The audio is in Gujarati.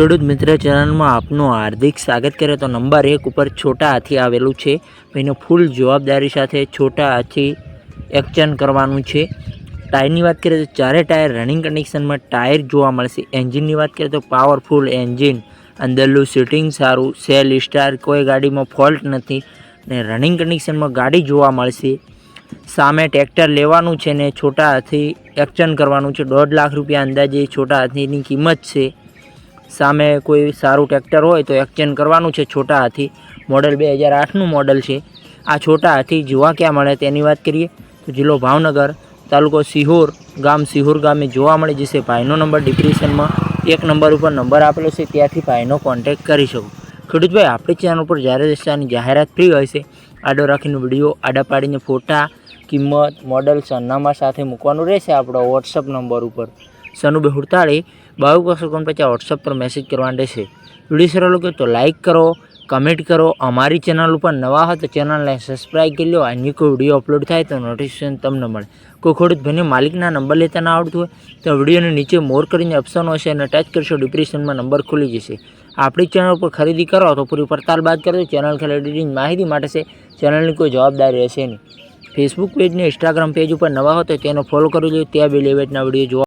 ખેડૂત મિત્ર ચેનલમાં આપનું હાર્દિક સ્વાગત કરે તો નંબર એક ઉપર છોટા હાથી આવેલું છે. એનો ફૂલ જવાબદારી સાથે છોટા હાથી એક્શન કરવાનું છે. ટાયરની વાત કરીએ તો ચારે ટાયર રનિંગ કન્ડિશનમાં ટાયર જોવા મળશે. એન્જિનની વાત કરીએ તો પાવરફુલ એન્જિન અંદરનું સીટિંગ સારું સેલ સ્ટાર કોઈ ગાડીમાં ફોલ્ટ નથી ને રનિંગ કન્ડિશનમાં ગાડી જોવા મળશે. સામે ટ્રેક્ટર લેવાનું છે ને છોટા હાથી એક્શન કરવાનું છે. દોઢ લાખ રૂપિયા અંદાજે છોટા હાથીની કિંમત છે. સામે કોઈ સારું ટ્રેક્ટર હોય તો એક્સચેન્જ કરવાનું છે. છોટા હાથી. મોડલ બે હજાર આઠનું મોડલ છે. આ છોટા હાથી જોવા ક્યાં મળે તેની વાત કરીએ તો જિલ્લો ભાવનગર, તાલુકો સિહોર ગામ સિહોર ગામે જોવા મળી જશે. ભાઈનો નંબર ડિપ્રેશનમાં એક નંબર ઉપર નંબર આપેલો છે. ત્યાંથી ભાઈનો કોન્ટેક્ટ કરી શકો. ખેડૂતભાઈ, આપણી ચેનલ ઉપર જ્યારે રસ્તાની જાહેરાત ફ્રી હોય છે, આડો રાખીને વીડિયો, આડા પાડીને ફોટા, કિંમત, મોડલ સરનામા સાથે મૂકવાનું રહેશે આપણો વોટ્સઅપ નંબર ઉપર. સનુબે હુડતાળી બાવીસ બસો ઓગણપચાસ વોટ્સઅપ પર મેસેજ કરવાનો રહેશે વીડિયો સારો લાગે તો લાઇક કરો કમેન્ટ કરો. અમારી ચેનલ ઉપર નવા હોય તો ચેનલને સબસ્ક્રાઈબ કરી લો અન્ય કોઈ વીડિયો અપલોડ થાય તો નોટિફિકેશન તમને મળે. કોઈ ખેડૂત ભાઈને માલિકના નંબર લેતા ના આવડતું હોય તો વિડીયોની નીચે મોર કરીને ઓપ્શન હશે અને ટચ કરશો ડિપ્રેશનમાં નંબર ખુલી જશે. આપણી ચેનલ ઉપર ખરીદી કરો તો પૂરી પડતાલ બાદ કરજો ચેનલ ખરીદીની માહિતી માટે છે. ચેનલની કોઈ જવાબદારી રહેશે નહીં. ફેસબુક પેજ ને ઇન્સ્ટાગ્રામ પેજ ઉપર નવા હોય તો તેનો ફોલો કરી લો ત્યાં બે લેવેટના વીડિયો જોવા